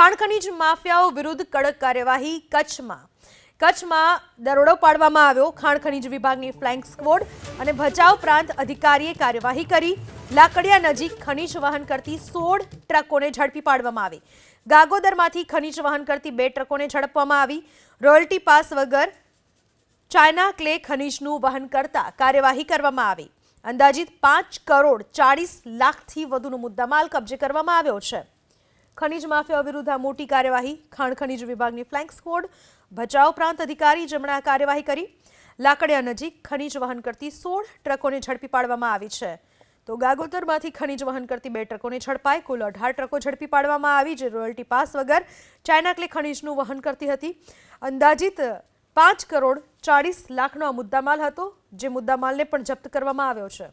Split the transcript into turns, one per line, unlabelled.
ખાણ ખનીજ માફિયાઓ વિરુદ્ધ કડક કાર્યવાહી કચ્છમાં. કચ્છમાં દરોડો પાડવામાં આવ્યો. ખાણ ખનીજ વિભાગની ફ્લાઇંગ સ્કવોડ અને ભચાઉ પ્રાંત અધિકારીએ કાર્યવાહી કરી. લાકડિયા નજીક ખનીજ વહન કરતી સોળ ટ્રકોને ઝડપી પાડવામાં આવી. ગાગોદરમાંથી ખનીજ વહન કરતી બે ટ્રકોને ઝડપવામાં આવી. રોયલ્ટી પાસ વગર ચાઇના ક્લે ખનીજનું વહન કરતા કાર્યવાહી કરવામાં આવી. અંદાજિત પાંચ કરોડ ચાળીસ લાખથી વધુનો મુદ્દામાલ કબજે કરવામાં આવ્યો છે. ખનીજ માફિયા વિરુદ્ધ આ મોટી કાર્યવાહી. ખાણ ખનીજ વિભાગની ફ્લેંક સ્ક્વોડ. ભચાઉ પ્રાંત અધિકારી જેમણે આ કાર્યવાહી કરી. લાકડિયા નજીક ખનીજ વહન કરતી સોળ ટ્રકોને ઝડપી પાડવામાં આવી છે. તો ગાગોતરમાંથી ખનીજ વહન કરતી બે ટ્રકોને ઝડપાઈ. કુલ અઢાર ટ્રકો ઝડપી પાડવામાં આવી, જે રોયલ્ટી પાસ વગર ચાઇના ક્લે ખનીજનું વહન કરતી હતી. અંદાજિત પાંચ કરોડ ચાળીસ લાખનો આ મુદ્દામાલ હતો, જે મુદ્દામાલને પણ જપ્ત કરવામાં આવ્યો છે.